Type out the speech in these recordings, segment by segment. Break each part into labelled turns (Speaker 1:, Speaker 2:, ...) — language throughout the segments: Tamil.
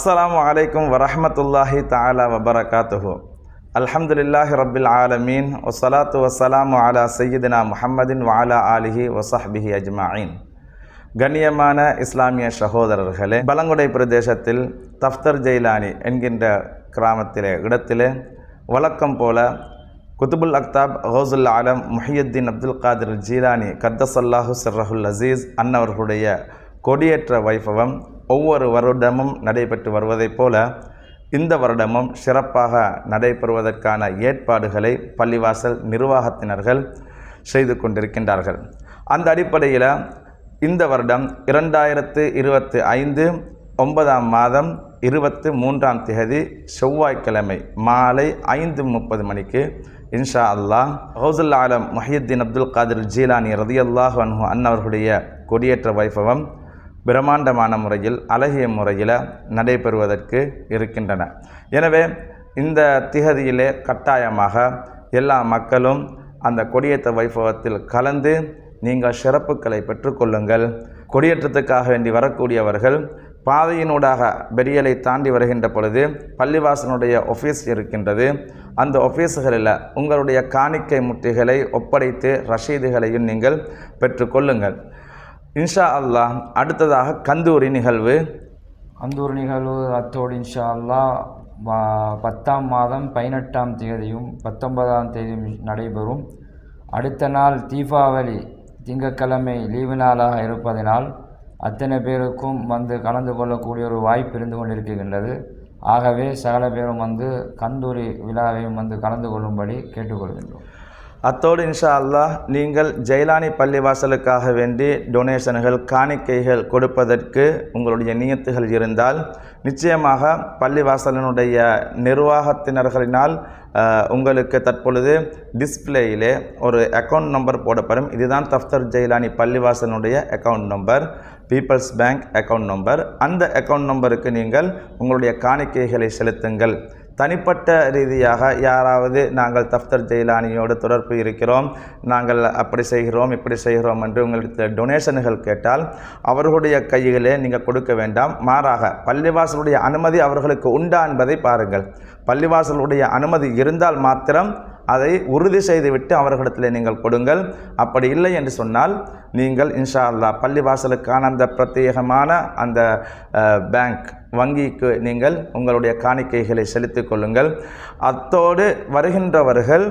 Speaker 1: அஸ்லாம் வலைக்கம் வரமத்துல்லாஹி தாலா வபரகாத்துஹு. அல்ஹம்துலில்லாஹி ரபில் ஆலமீன். ஒசலாத்து வசலாம் அலா சய்யிதினா முஹம்மதின் வாலா ஆலிஹி வசஹ்பிஹி அஜ்மாயின். கண்ணியமான இஸ்லாமிய சகோதரர்களே பலங்குடை பிரதேசத்தில் தஃப்தர் ஜெயிலானி என்கின்ற கிராமத்திலே இடத்திலே வழக்கம் போல குதுபுல் அக்தாப் ஹவுசுல் ஆலம் முஹியுத்தீன் அப்துல் காதிர் ஜீலானி கத்தசல்லாஹு சிர்ரஹுல் அசீஸ் அன்னவர்களுடைய கொடியேற்ற வைபவம் ஒவ்வொரு வருடமும் நடைபெற்று வருவதைப் போல இந்த வருடமும் சிறப்பாக நடைபெறுவதற்கான ஏற்பாடுகளை பள்ளிவாசல் நிர்வாகத்தினர்கள் செய்து கொண்டிருக்கின்றார்கள். அந்த அடிப்படையில் இந்த வருடம் இரண்டாயிரத்து இருபத்தி ஐந்து ஒன்பதாம் மாதம் இருபத்து மூன்றாம் தேதி செவ்வாய்க்கிழமை மாலை ஐந்து முப்பது மணிக்கு இன்ஷா அல்லாஹ் ஹவுசுல் ஆலம் மஹியுத்தீன் அப்துல் காதிர் ஜீலானி ரதியல்லாஹ் அன்ஹு அன்னவர்களுடைய கொடியேற்ற வைபவம் பிரம்மாண்டமான முறையில் அழகிய முறையில் நடைபெறுவதற்கு இருக்கின்றன. எனவே இந்த திகதியிலே கட்டாயமாக எல்லா மக்களும் அந்த கொடியேற்ற வைபவத்தில் கலந்து நீங்கள் சிறப்புகளை பெற்றுக்கொள்ளுங்கள் கொடியேற்றத்துக்காக வேண்டி வரக்கூடியவர்கள் பாதையினூடாக பெரியலை தாண்டி வருகின்ற பொழுது பள்ளிவாசனுடைய ஒஃபீஸ் இருக்கின்றது. அந்த ஒஃபீஸுகளில் உங்களுடைய காணிக்கை முட்டிகளை ஒப்படைத்து ரசீதுகளையும் நீங்கள் பெற்றுக்கொள்ளுங்கள் இன்ஷா அல்லாஹ் அடுத்ததாக கந்தூரி நிகழ்வு.
Speaker 2: கந்தூரி நிகழ்வு அத்தோடு இன்ஷா அல்லாஹ் பத்தாம் மாதம் பதினெட்டாம் தேதியும் பத்தொன்பதாம் தேதியும் நடைபெறும். அடுத்த நாள் தீபாவளி திங்கக்கிழமை லீவு நாளாக இருப்பதனால் அத்தனை பேருக்கும் வந்து கலந்து கொள்ளக்கூடிய ஒரு வாய்ப்பு இருந்து கொண்டிருக்கின்றது. ஆகவே சகல பேரும் வந்து கந்தூரி விழாவையும் வந்து கலந்து கொள்ளும்படி கேட்டுக்கொள்கின்றோம்.
Speaker 1: அத்தோடு இன்ஷா அல்லாஹ் நீங்கள் ஜெயிலானி பள்ளிவாசலுக்காக வேண்டி டொனேஷன்கள் காணிக்கைகள் கொடுப்பதற்கு உங்களுடைய நியத்துகள் இருந்தால் நிச்சயமாக பள்ளிவாசலினுடைய நிர்வாகத்தினர்களினால் உங்களுக்கு தற்பொழுது டிஸ்பிளேயிலே ஒரு அக்கௌண்ட் நம்பர் போடப்படும். இதுதான் தஃப்தர் Jailani பள்ளிவாசனுடைய account number People's Bank account number அந்த அக்கௌண்ட் நம்பருக்கு நீங்கள் உங்களுடைய காணிக்கைகளை செலுத்துங்கள். தனிப்பட்ட ரீதியாக யாராவது நாங்கள் தஃப்தர் ஜெயிலானியோடு தொடர்பு இருக்கிறோம் நாங்கள் அப்படி செய்கிறோம் இப்படி செய்கிறோம் என்று உங்களுக்கு டொனேஷன்கள் கேட்டால் அவர்களுடைய கையிலே நீங்கள் கொடுக்க வேண்டாம். மாறாக பள்ளிவாசலுடைய அனுமதி அவர்களுக்கு உண்டா என்பதை பாருங்கள். பள்ளிவாசலுடைய அனுமதி இருந்தால் மாத்திரம் அதை உறுதி செய்துவிட்டு அவர்களிடத்தில் நீங்கள் கொடுங்கள். அப்படி இல்லை என்று சொன்னால் நீங்கள் இன்ஷா அல்லா பள்ளிவாசலுக்கான அந்த பிரத்யேகமான அந்த பேங்க் வங்கிக்கு நீங்கள் உங்களுடைய காணிக்கைகளை செலுத்திக் கொள்ளுங்கள். அத்தோடு வருகின்றவர்கள்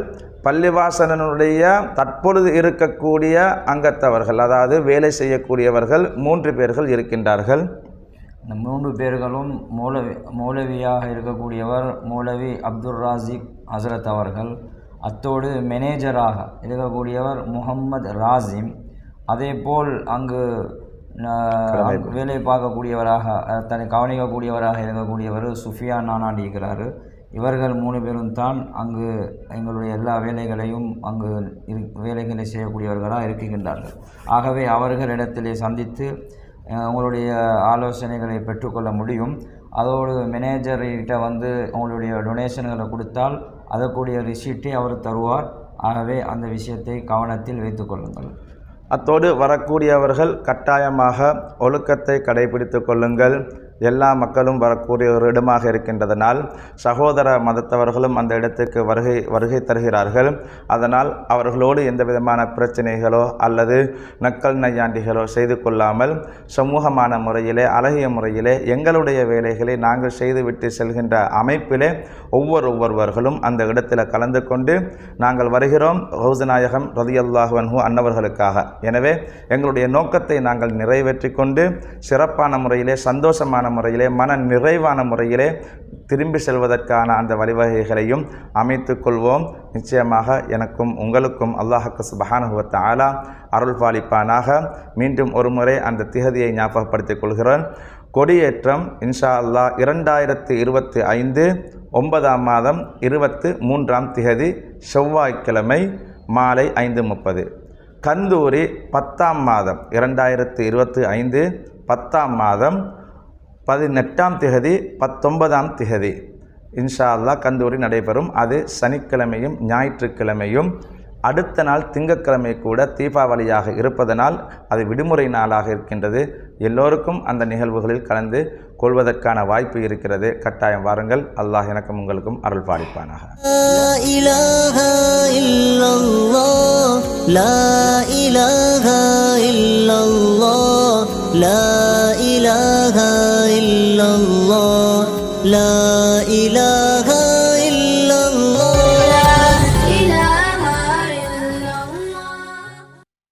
Speaker 1: பள்ளிவாசனனுடைய தற்பொழுது இருக்கக்கூடிய அங்கத்தவர்கள் அதாவது வேலை செய்யக்கூடியவர்கள் மூன்று பேர்கள் இருக்கின்றார்கள்.
Speaker 2: இந்த மூன்று பேர்களும் மௌலவி மௌலவியாக இருக்கக்கூடியவர் மௌலவி அப்துல் ராசிக் ஹசரத் அவர்கள். அத்தோடு மேனேஜராக இருக்கக்கூடியவர் முகம்மது ராசிம் அதேபோல் அங்கு வேலை பார்க்கக்கூடியவராக தன்னை கவனிக்கக்கூடியவராக இருக்கக்கூடியவர் சுஃபியான் நானாடி இருக்கிறார். இவர்கள் மூணு பேரும் தான் அங்கு எங்களுடைய எல்லா வேலைகளையும் அங்கு இரு வேலைகளை செய்யக்கூடியவர்களாக இருக்கின்றார்கள். ஆகவே அவர்களிடத்திலே சந்தித்து உங்களுடைய ஆலோசனைகளை பெற்றுக்கொள்ள முடியும். அதோடு மேனேஜர்கிட்ட வந்து உங்களுடைய டொனேஷன்களை கொடுத்தால் அதற்குரிய ரிசீட்டை அவர் தருவார். ஆகவே அந்த விஷயத்தை கவனத்தில் வைத்துக்கொள்ளுங்கள்
Speaker 1: அத்தோடு வரக்கூடியவர்கள் கட்டாயமாக ஒழுக்கத்தை கடைபிடித்து கொள்ளுங்கள். எல்லா மக்களும் வரக்கூடிய ஒரு இடமாக இருக்கின்றதனால் சகோதர மதத்தவர்களும் அந்த இடத்துக்கு வருகை வருகை தருகிறார்கள். அதனால் அவர்களோடு எந்த விதமான பிரச்சனைகளோ அல்லது நக்கல் நையாண்டிகளோ செய்து கொள்ளாமல் சமூகமான முறையிலே அழகிய முறையிலே எங்களுடைய வேலைகளை நாங்கள் செய்துவிட்டு செல்கின்ற அமைப்பிலே ஒவ்வொரு ஒவ்வொருவர்களும் அந்த இடத்தில் கலந்து கொண்டு நாங்கள் வருகிறோம். ஹவுசநாயகம் ரதியல்லாஹன்ஹு அன்னவர்களுக்காக. எனவே எங்களுடைய நோக்கத்தை நாங்கள் நிறைவேற்றி கொண்டு சிறப்பான முறையிலே சந்தோஷமான முறையிலே மன நிறைவான முறையிலே திரும்பி செல்வதற்கான அந்த வழிவகைகளையும் அமைத்து கொள்வோம். நிச்சயமாக எனக்கும் உங்களுக்கும் அல்லாஹக்கு சுபஹானுவத்த ஆலா அருள் பாலிப்பானாக. மீண்டும் ஒரு முறை அந்த திகதியை ஞாபகப்படுத்திக் கொள்கிறேன். கொடியேற்றம் இன்ஷா அல்லாஹ் இரண்டாயிரத்து இருபத்தி ஐந்து ஒன்பதாம் மாதம் இருபத்து மூன்றாம் திகதி செவ்வாய்க்கிழமை மாலை ஐந்து முப்பது. கந்தூரி பத்தாம் மாதம் இரண்டாயிரத்து இருபத்தி ஐந்து பத்தாம் மாதம் பதினெட்டாம் திகதி பத்தொன்பதாம் திகதி. இன்ஷா அல்லாஹ் கந்தூரி நடைபெறும். அது சனிக்கிழமையும் ஞாயிற்றுக்கிழமையும். அடுத்த நாள் திங்கட்கிழமை கூட தீபாவளியாக இருப்பதனால் அது விடுமுறை நாளாக இருக்கின்றது. எல்லோருக்கும் அந்த நிகழ்வுகளில் கலந்து கொள்வதற்கான வாய்ப்பு இருக்கிறது. கட்டாயம் வாருங்கள். அல்லாஹ் எனக்கும் உங்களுக்கும் அருள் பாலிப்பானாக.
Speaker 3: illallah La ilaha